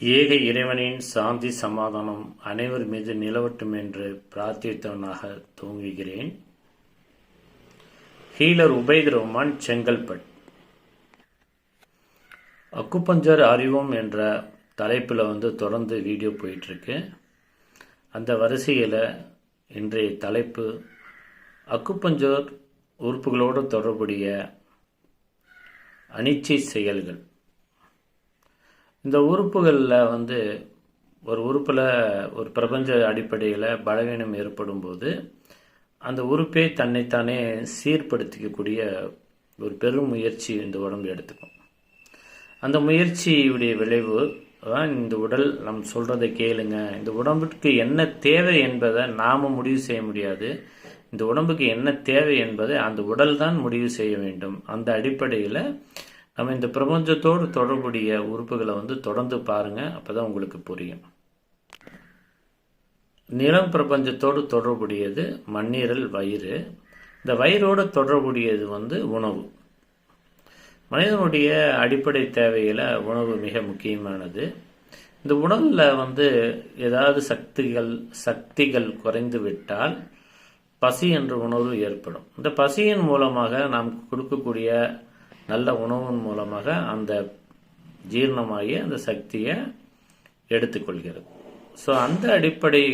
ஏக இறைவனின் சாந்தி சமாதானம் அனைவர் மீது நிலவட்டும் என்று பிரார்த்தித்தவனாக துவங்குகிறேன் ஹீலர் உபைத் ரஹ்மான் செங்கல்பட் அக்குப்பஞ்சர் அறிவோம் என்ற தலைப்பில் வந்து தொடர்ந்து வீடியோ போயிட்டுருக்கு. அந்த வரிசையில் இன்றைய தலைப்பு அக்குப்பஞ்சோர் உறுப்புகளோடு தொடர்புடைய அனிச்சை செயல்கள். இந்த உறுப்புகளில் வந்து ஒரு உறுப்பில் ஒரு பிரபஞ்ச அடிப்படையில் பலவீனம் ஏற்படும் போது அந்த உறுப்பே தன்னைத்தானே சீர்படுத்திக்கக்கூடிய ஒரு பெரும் முயற்சி இந்த உடம்பு எடுத்துக்கும். அந்த முயற்சியுடைய விளைவு தான் இந்த உடல் நம் சொல்கிறதை கேளுங்க. இந்த உடம்புக்கு என்ன தேவை என்பதை நாம் முடிவு செய்ய முடியாது. இந்த உடம்புக்கு என்ன தேவை என்பதை அந்த உடல் தான் முடிவு செய்ய வேண்டும். அந்த அடிப்படையில் நம்ம இந்த பிரபஞ்சத்தோடு தொடர்புடைய உறுப்புகளை வந்து தொடர்ந்து பாருங்கள் அப்போ தான் உங்களுக்கு புரியும். நிலம் பிரபஞ்சத்தோடு தொடர்புடையது மண்ணீரல் வயிறு. இந்த வயிறோடு தொடர்புடையது வந்து உணவு. மனிதனுடைய அடிப்படை தேவையில் உணவு மிக முக்கியமானது. இந்த உடலில் வந்து ஏதாவது சக்திகள் சக்திகள் குறைந்து விட்டால் பசி என்ற உணர்வு ஏற்படும். இந்த பசியின் மூலமாக நாம் கொடுக்கக்கூடிய நல்ல உணவின் மூலமாக அந்த ஜீரணமாகி அந்த சக்தியை எடுத்துக்கொள்கிறது. ஸோ அந்த அடிப்படை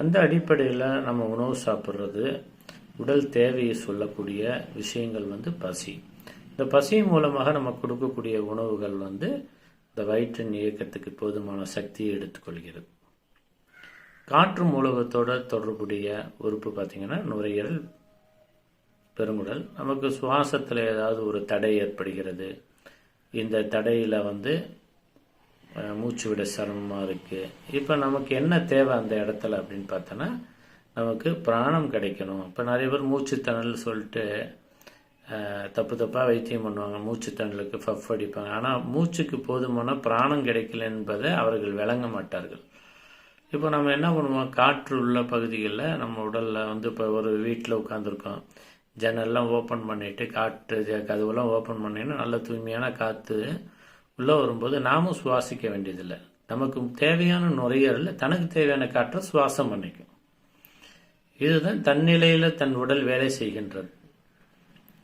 அந்த அடிப்படையில் நம்ம உணவு சாப்பிட்றது உடல் தேவையை சொல்லக்கூடிய விஷயங்கள் வந்து பசி. இந்த பசி மூலமாக நம்ம கொடுக்கக்கூடிய உணவுகள் வந்து இந்த வயிற்றின் இயக்கத்துக்கு போதுமான சக்தியை எடுத்துக்கொள்கிறது. காற்று மூலகத்தோட தொடர்புடைய உறுப்பு பார்த்திங்கன்னா நுரையீரல் பெருங்குடல். நமக்கு சுவாசத்தில் ஏதாவது ஒரு தடை ஏற்படுகிறது. இந்த தடையில் வந்து மூச்சு விட சிரமமாக இருக்குது இப்போ நமக்கு என்ன தேவை அந்த இடத்துல அப்படின்னு பார்த்தோன்னா நமக்கு பிராணம் கிடைக்கணும். இப்போ நிறைய பேர் மூச்சு சொல்லிட்டு தப்பு தப்பாக வைத்தியம் பண்ணுவாங்க. மூச்சுத்தணலுக்கு ஃபஃப் அடிப்பாங்க. ஆனால் மூச்சுக்கு போதுமான பிராணம் கிடைக்கல என்பதை அவர்கள் விளங்க மாட்டார்கள். இப்போ நம்ம என்ன பண்ணுவோம்? காற்று உள்ள பகுதிகளில் நம்ம உடலில் வந்து இப்போ ஒரு வீட்டில் உட்காந்துருக்கோம் ஜன்னல்லாம் ஓப்பன் பண்ணிவிட்டு காற்று கதவுலாம் ஓப்பன் பண்ணினா நல்ல தூய்மையான காற்று உள்ளே வரும்போது நாமும் சுவாசிக்க வேண்டியதில்லை. நமக்கு தேவையான நுரையீரலில் தனக்கு தேவையான காற்றை சுவாசம் பண்ணிக்கும். இதுதான் தன்னிலையில் தன் உடல் வேலை செய்கின்றது.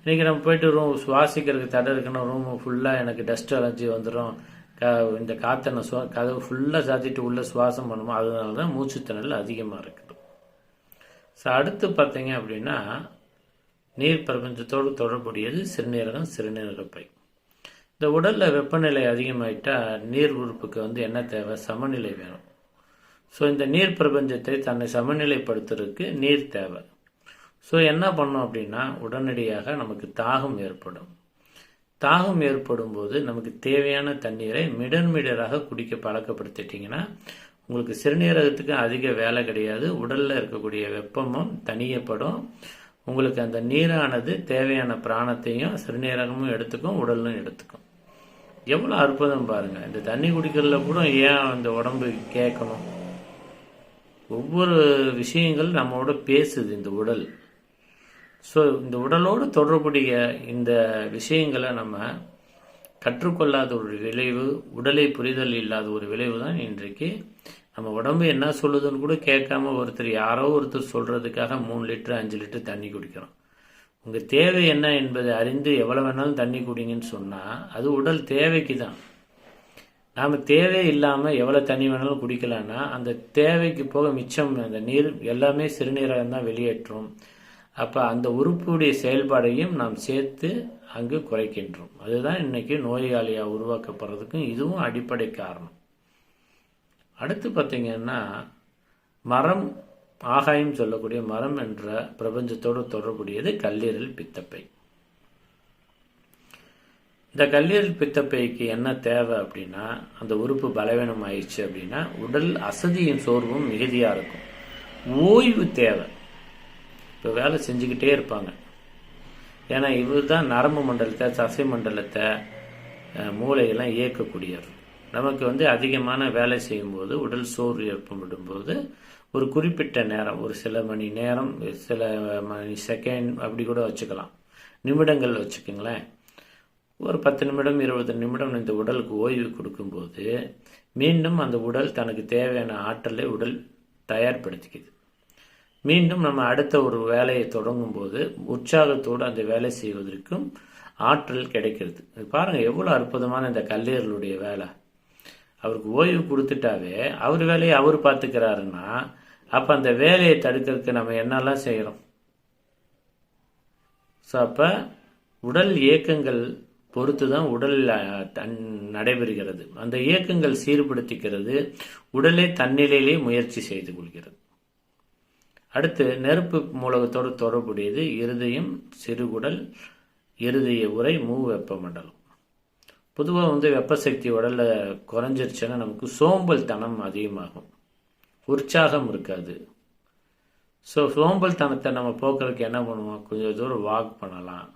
இன்றைக்கி நம்ம போயிட்டு ரூம் சுவாசிக்கிறதுக்கு தடை இருக்கணும் ரூம் ஃபுல்லாக எனக்கு டஸ்ட் அலர்ஜி வந்துடும் க இந்த காற்றை நான் சுவா கதவு ஃபுல்லாக சாத்திட்டு உள்ளே சுவாசம் பண்ணுமோ? அதனால தான் மூச்சுத்திணல் அதிகமாக இருக்குது. ஸோ அடுத்து பார்த்தீங்க அப்படின்னா நீர் பிரபஞ்சத்தோடு தொடர்புடையது சிறுநீரகம் சிறுநீரகப்பை. இந்த உடலில் வெப்பநிலை அதிகமாயிட்டால் நீர் உறுப்புக்கு வந்து என்ன தேவை? சமநிலை வேணும். ஸோ இந்த நீர் பிரபஞ்சத்தை தன்னை சமநிலைப்படுத்துறதுக்கு நீர் தேவை. ஸோ என்ன பண்ணோம் அப்படின்னா உடனடியாக நமக்கு தாகம் ஏற்படும். தாகம் ஏற்படும் போது நமக்கு தேவையான தண்ணீரை மிடன் மிடராக குடிக்க பழக்கப்படுத்திட்டிங்கன்னா உங்களுக்கு சிறுநீரகத்துக்கு அதிக வேலை கிடையாது. உடலில் இருக்கக்கூடிய வெப்பமும் தனியப்படும் உங்களுக்கு அந்த நீரானது தேவையான பிராணத்தையும் சிறுநீரகமும் எடுத்துக்கும் உடலும் எடுத்துக்கும். எவ்வளோ அற்புதம் பாருங்கள் இந்த தண்ணி குடிக்கிறதுல கூட ஏன் அந்த உடம்பு கேட்கணும்? ஒவ்வொரு விஷயங்கள் நம்மோட பேசுது இந்த உடல். ஸோ இந்த உடலோடு தொடர்புடைய இந்த விஷயங்களை நம்ம கற்றுக்கொள்ளாத ஒரு விளைவு உடலை புரிதல் இல்லாத ஒரு விளைவு தான் இன்றைக்கு நம்ம உடம்பு என்ன சொல்லுதுன்னு கூட கேட்காம ஒருத்தர் யாரோ ஒருத்தர் சொல்கிறதுக்காக மூணு லிட்டர் அஞ்சு லிட்டர் தண்ணி குடிக்கிறோம். உங்கள் தேவை என்ன என்பதை அறிந்து எவ்வளோ வேணாலும் தண்ணி குடிங்கன்னு சொன்னால் அது உடல் தேவைக்கு தான் நாம் தேவை இல்லாமல் எவ்வளோ தண்ணி வேணாலும் குடிக்கலான்னா அந்த தேவைக்கு போக மிச்சம் அந்த நீர் எல்லாமே சிறுநீரகம் தான் வெளியேற்றும். அப்போ அந்த உறுப்புடைய செயல்பாடையும் நாம் சேர்த்து அங்கு குறைக்கின்றோம். அதுதான் இன்றைக்கி நோயாளியாக உருவாக்கப்படுறதுக்கும் இதுவும் அடிப்படை காரணம். அடுத்து பார்த்தீங்கன்னா மரம் ஆகாயம் சொல்லக்கூடிய மரம் என்ற பிரபஞ்சத்தோடு தொடர்புடையது கல்லீரல் பித்தப்பை. இந்த கல்லீரல் பித்தப்பைக்கு என்ன தேவை அப்படின்னா அந்த உறுப்பு பலவீனம் ஆயிடுச்சு அப்படின்னா உடல் அசதியின் சோர்வும் மிகுதியாக இருக்கும். ஓய்வு தேவை. இப்போ வேலை செஞ்சுக்கிட்டே இருப்பாங்க. ஏன்னா இவர் தான் நரம்பு மண்டலத்தை தசை மண்டலத்தை மூளையெல்லாம் இயக்கக்கூடியவர். நமக்கு வந்து அதிகமான வேலை செய்யும்போது உடல் சோர்வு ஏற்படும் போது ஒரு குறிப்பிட்ட நேரம் ஒரு சில மணி நேரம் சில மணி செகண்ட் அப்படி கூட வச்சுக்கலாம். நிமிடங்கள் வச்சுக்கோங்களேன். ஒரு பத்து நிமிடம் இருபது நிமிடம் இந்த உடலுக்கு ஓய்வு கொடுக்கும்போது மீண்டும் அந்த உடல் தனக்கு தேவையான ஆற்றலை உடல் தயார்படுத்திக்குது. மீண்டும் நம்ம அடுத்த ஒரு வேலையை தொடங்கும் போது உற்சாகத்தோடு அந்த வேலை செய்வதற்கும் ஆற்றல் கிடைக்கிறது. பாருங்கள் எவ்வளோ அற்புதமான இந்த கல்லீரலுடைய வேலை. அவருக்கு ஓய்வு கொடுத்துட்டாவே அவர் வேலையை அவர் பார்த்துக்கிறாருன்னா அப்போ அந்த வேலையை தடுக்கிறதுக்கு நம்ம என்னெல்லாம் செய்கிறோம் ஸோ அப்போ உடல் இயக்கங்கள் பொறுத்து தான் உடல் தன் நடைபெறுகிறது. அந்த இயக்கங்கள் சீர்படுத்திக்கிறது உடலை தன்னிலையிலே முயற்சி செய்து கொள்கிறது. அடுத்து நெருப்பு மூலகத்தோடு தொடர்புடையது இருதயம் சிறுகுடல் இருதய உரை மூ வெப்பமண்டலம் பொதுவாக வந்து வெப்பசக்தி உடல்ல குறைஞ்சிருச்சுன்னா நமக்கு சோம்பல் தனம் அதிகமாகும். உற்சாகம் இருக்காது. ஸோ சோம்பல் தனத்தை நம்ம போக்குறதுக்கு என்ன பண்ணுவோம்? கொஞ்சம் தூரம் வாக் பண்ணலாம்.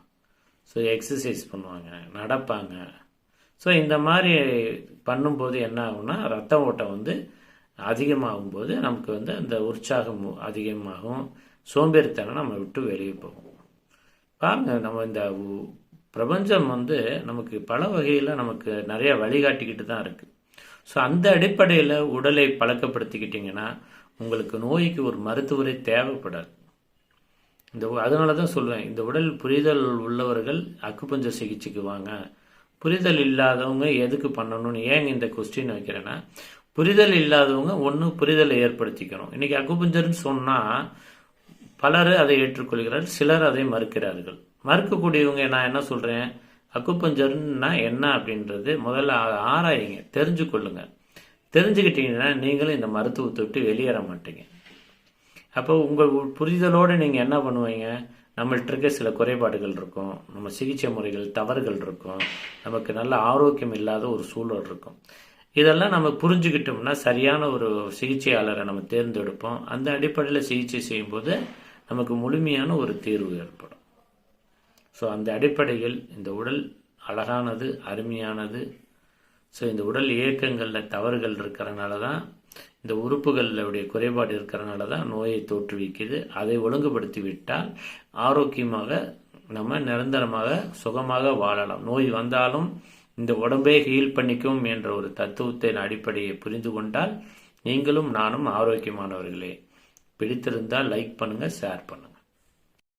ஸோ எக்ஸசைஸ் பண்ணுவாங்க நடப்பாங்க. ஸோ இந்த மாதிரி பண்ணும்போது என்ன ஆகும்னா ரத்த ஓட்டம் வந்து அதிகமாகும் போது நமக்கு வந்து அந்த உற்சாகம் அதிகமாகும். சோம்பேறித்தனம் நம்ம விட்டு வெளியே போகும். பாருங்கள் நம்ம இந்த உ- பிரபஞ்சம் வந்து நமக்கு பல வகையில் நமக்கு நிறைய வழிகாட்டிக்கிட்டு தான் இருக்குது ஸோ அந்த அடிப்படையில் உடலை பழக்கப்படுத்திக்கிட்டிங்கன்னா உங்களுக்கு நோய்க்கு ஒரு மருத்துவரை தேவைப்படாது. இந்த அதனால தான் சொல்லுவேன் இந்த உடல் புரிதல் உள்ளவர்கள் அக்குப்பஞ்ச சிகிச்சைக்கு வாங்க. புரிதல் இல்லாதவங்க எதுக்கு பண்ணணும்னு ஏன் இந்த கொஸ்டின் வைக்கிறேன்னா புரிதல் இல்லாதவங்க ஒன்று புரிதலை ஏற்படுத்திக்கணும். இன்றைக்கி அக்குப்பஞ்சர்னு சொன்னால் பலர் அதை ஏற்றுக்கொள்கிறார் சிலர் அதை மறுக்கிறார்கள். மறுக்கக்கூடியவங்க நான் என்ன சொல்கிறேன் அக்குப்பஞ்சர்னா என்ன அப்படின்றது முதல்ல ஆ- தெரிஞ்சு கொள்ளுங்க தெரிஞ்சுக்கிட்டீங்கன்னா நீங்களும் இந்த மருத்துவத்தை விட்டு வெளியேற மாட்டீங்க. அப்போ உங்கள் உ- புரிதலோடு நீங்கள் என்ன பண்ணுவீங்க? நம்மள்ட்ட இருக்க சில குறைபாடுகள் இருக்கும். நம்ம சிகிச்சை முறைகள் தவறுகள் இருக்கும். நமக்கு நல்ல ஆரோக்கியம் இல்லாத ஒரு சூழல் இருக்கும். இதெல்லாம் நம்ம புரிஞ்சுக்கிட்டோம்னா சரியான ஒரு சிகிச்சையாளரை நம்ம தேர்ந்தெடுப்போம். அந்த அடிப்படையில் சிகிச்சை செய்யும்போது நமக்கு முழுமையான ஒரு தீர்வு ஏற்படும். ஸோ அந்த அடிப்படையில் இந்த உடல் அழகானது அருமையானது. ஸோ இந்த உடல் இயக்கங்களில் தவறுகள் இருக்கிறனால தான் இந்த உறுப்புகளுடைய குறைபாடு இருக்கிறனால தான் நோயை தோற்றுவிக்குது. அதை ஒழுங்குபடுத்தி விட்டால் ஆரோக்கியமாக நம்ம நிரந்தரமாக சுகமாக வாழலாம். நோய் வந்தாலும் இந்த உடம்பே ஹீல் பண்ணிக்கும் என்ற ஒரு தத்துவத்தின் அடிப்படையை புரிந்து கொண்டால் நீங்களும் நானும் ஆரோக்கியமானவர்களே. பிடித்திருந்தால் லைக் பண்ணுங்கள் ஷேர் பண்ணுங்கள்